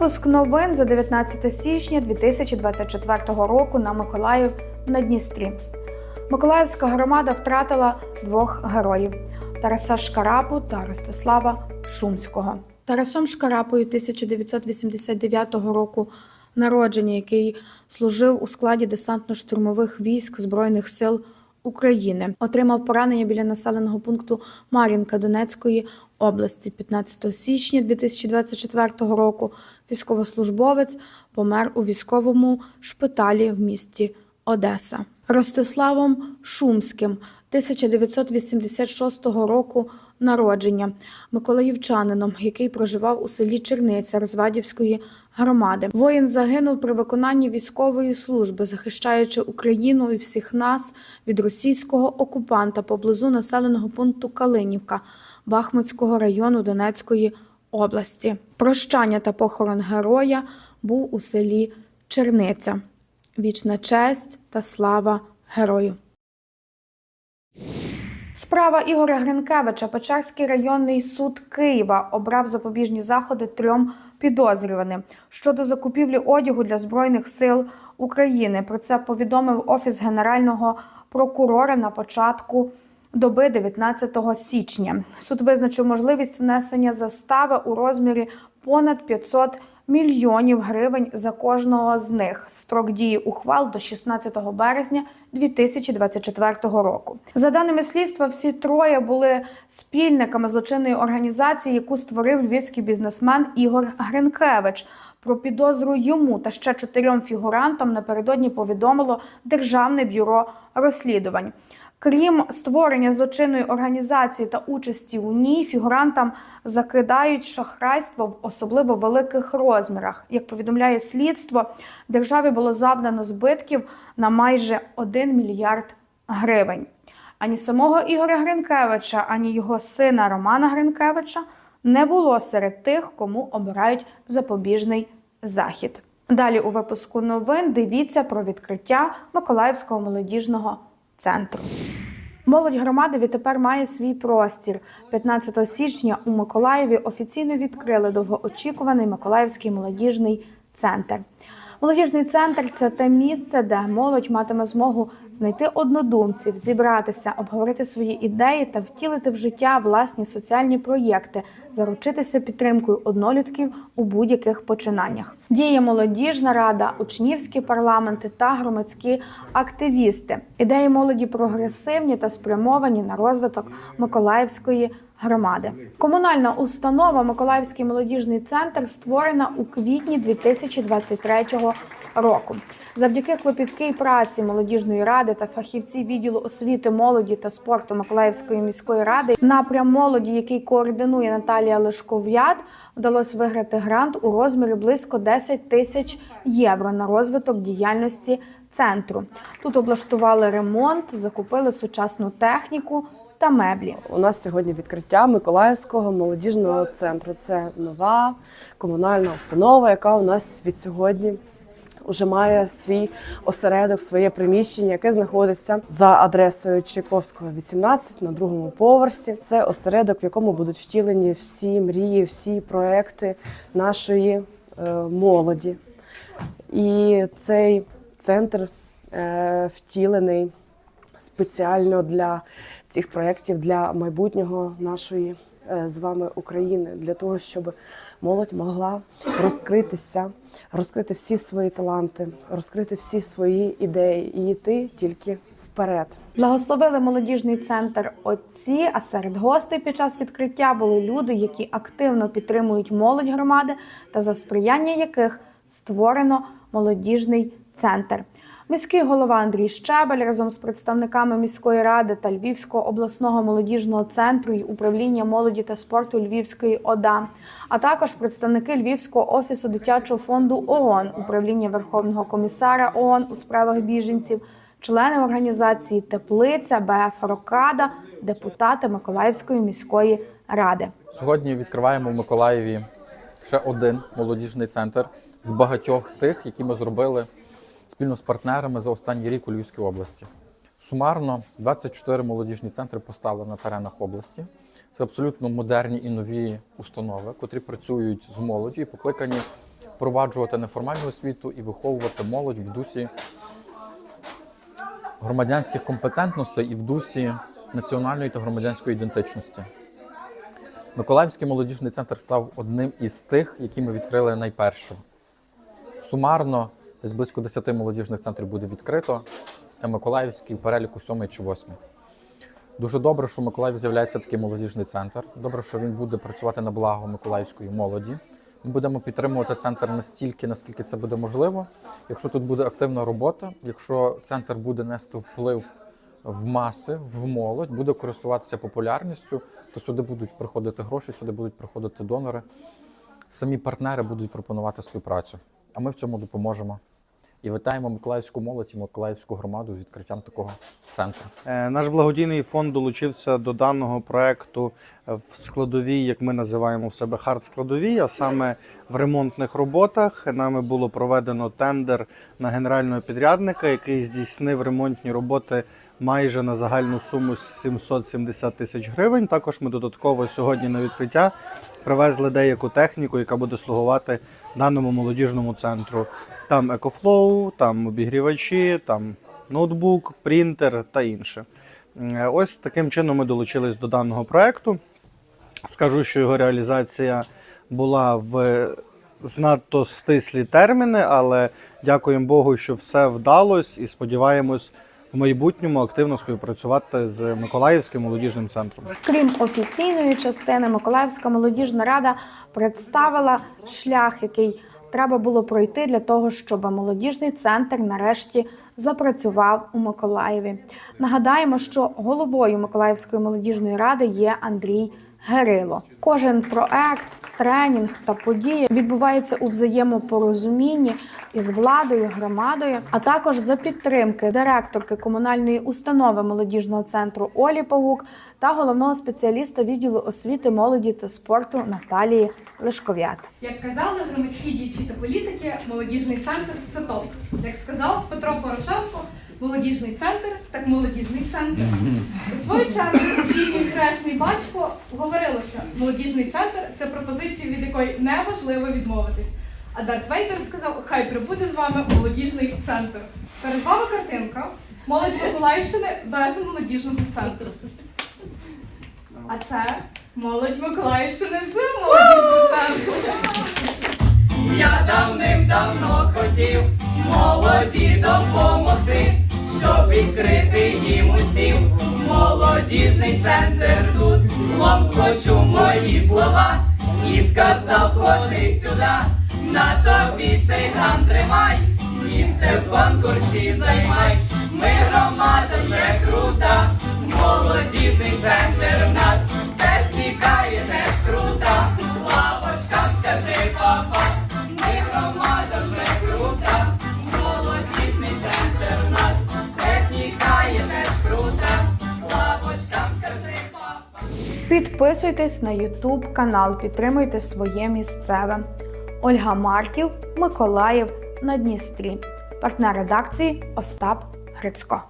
Випуск новин за 19 січня 2024 року на Миколаїв на Дністрі. Миколаївська громада втратила двох героїв Тараса Шкарапу та Ростислава Шумського. Тарасом Шкарапою 1989 року народження, який служив у складі десантно-штурмових військ Збройних сил України, отримав поранення біля населеного пункту Мар'їнка Донецької області 15 січня 2024 року. Військовослужбовець помер у військовому шпиталі в місті Одеса. Ростиславом Шумським 1986 року народження миколаївчанином, який проживав у селі Черниця Розвадівської громади. Воїн загинув при виконанні військової служби, захищаючи Україну і всіх нас від російського окупанта поблизу населеного пункту Калинівка Бахмутського району Донецької області. Прощання та похорон героя був у селі Черниця. Вічна честь та слава герою. Справа Ігоря Гринкевича Печерський районний суд Києва обрав запобіжні заходи трьом підозрюваним щодо закупівлі одягу для збройних сил України. Про це повідомив офіс генерального прокурора на початку доби 19 січня. Суд визначив можливість внесення застави у розмірі понад 500 мільйонів гривень за кожного з них. Строк дії ухвал до 16 березня 2024 року. За даними слідства, всі троє були спільниками злочинної організації, яку створив львівський бізнесмен Ігор Гринкевич. Про підозру йому та ще чотирьом фігурантам напередодні повідомило Державне бюро розслідувань. Крім створення злочинної організації та участі у ній, фігурантам закидають шахрайство в особливо великих розмірах. Як повідомляє слідство, державі було завдано збитків на майже 1 мільярд гривень. Ані самого Ігоря Гринкевича, ані його сина Романа Гринкевича не було серед тих, кому обирають запобіжний захід. Далі у випуску новин дивіться про відкриття Миколаївського молодіжного центру. Молодь громади відтепер має свій простір. 15 січня у Миколаєві офіційно відкрили довгоочікуваний Миколаївський молодіжний центр. Молодіжний центр це те місце, де молодь матиме змогу знайти однодумців, зібратися, обговорити свої ідеї та втілити в життя власні соціальні проєкти, заручитися підтримкою однолітків у будь-яких починаннях. Діє молодіжна рада, учнівські парламенти та громадські активісти. Ідеї молоді прогресивні та спрямовані на розвиток Миколаївської громади. Комунальна установа Миколаївський молодіжний центр створена у квітні 2023 року. Завдяки клопіткій праці молодіжної ради та фахівців відділу освіти, молоді та спорту Миколаївської міської ради напрям молоді, який координує Наталія Лешков'ят, вдалося виграти грант у розмірі близько 10 тисяч євро на розвиток діяльності центру. Тут облаштували ремонт, закупили сучасну техніку та меблі. У нас сьогодні відкриття Миколаївського молодіжного центру. Це нова комунальна установа, яка у нас від сьогодні вже має свій осередок, своє приміщення, яке знаходиться за адресою Чайковського, 18 на другому поверсі. Це осередок, в якому будуть втілені всі мрії, всі проекти нашої е, молоді. І цей центр е, втілений спеціально для цих проєктів, для майбутнього нашої е, з вами України, для того, щоб молодь могла розкритися, розкрити всі свої таланти, розкрити всі свої ідеї і йти тільки вперед. Благословили молодіжний центр отці. А серед гостей під час відкриття були люди, які активно підтримують молодь громади, та за сприяння яких створено молодіжний центр. Міський голова Андрій Щебель разом з представниками міської ради та Львівського обласного молодіжного центру і управління молоді та спорту Львівської ОДА, а також представники Львівського офісу дитячого фонду ООН, управління Верховного комісара ООН у справах біженців, члени організації Теплиця, БФ Рокада, депутати Миколаївської міської ради. Сьогодні відкриваємо в Миколаєві ще один молодіжний центр з багатьох тих, які ми зробили спільно з партнерами за останній рік у Львівській області. Сумарно 24 молодіжні центри постали на теренах області. Це абсолютно модерні і нові установи, котрі працюють з молоддю і покликані впроваджувати неформальну освіту і виховувати молодь в дусі громадянських компетентностей і в дусі національної та громадянської ідентичності. Миколаївський молодіжний центр став одним із тих, які ми відкрили найперше. Сумарно десь близько 10 молодіжних центрів буде відкрито, Миколаївський в переліку 7 чи 8. Дуже добре, що в Миколаїві з'являється такий молодіжний центр. Добре, що він буде працювати на благо миколаївської молоді. Ми будемо підтримувати центр настільки, наскільки це буде можливо. Якщо тут буде активна робота, якщо центр буде нести вплив в маси, в молодь, буде користуватися популярністю, то сюди будуть приходити гроші, сюди будуть приходити донори. Самі партнери будуть пропонувати співпрацю. А ми в цьому допоможемо. І вітаємо Миколаївську молодь і Миколаївську громаду з відкриттям такого центру. Е, Наш благодійний фонд долучився до даного проекту е, в складовій, як ми називаємо в себе хард-складовій, а саме в ремонтних роботах. Нами було проведено тендер на генерального підрядника, який здійснив ремонтні роботи майже на загальну суму 770 тисяч гривень. Також ми додатково сьогодні на відкриття привезли деяку техніку, яка буде слугувати даному молодіжному центру. Там екофлоу, там обігрівачі, там ноутбук, принтер та інше. Е, Ось таким чином ми долучились до даного проекту. Скажу, що його реалізація була в знато стислі терміни, але дякуємо Богу, що все вдалося і сподіваємось в майбутньому активно співпрацювати з Миколаївським молодіжним центром. Крім офіційної частини, Миколаївська молодіжна рада представила шлях, який треба було пройти для того, щоб молодіжний центр нарешті запрацював у Миколаєві. Нагадаємо, що головою Миколаївської молодіжної ради є Андрій Герило. Кожен проект, тренінг та події відбувається у взаємопорозумінні із владою, громадою, а також за підтримки директорки комунальної установи молодіжного центру Олі Павук та головного спеціаліста відділу освіти, молоді та спорту Наталії Лешков'ят. Як казали громадські діячі та політики, молодіжний центр це топ. Як сказав Петро Порошенко, молодіжний центр, так молодіжний центр. У свою чергу у фільмі Хресний батько говорилося, молодіжний центр це пропозиція, від якої неможливо відмовитись. А Дарт Вейдер сказав, хай прибуде з вами молодіжний центр. Перед вами картинка молодь Миколаївщини без молодіжного центру. А це молодь Миколаївщини з молодіжним центром. Я давним-давно хотів молоді допомогти, щоб відкрити їм усім. Молодіжний центр тут. Лом схочу мої слова. І сказав, ходи сюди, на тобі цей грант тримай, місце в конкурсі займай. Ми громада вже крута, молодіжний центр в нас, техніка є Підписуйтесь на YouTube канал, підтримуйте своє місцеве. Ольга Марків, Миколаїв на Дністрі. Партнер редакції Остап Грицько.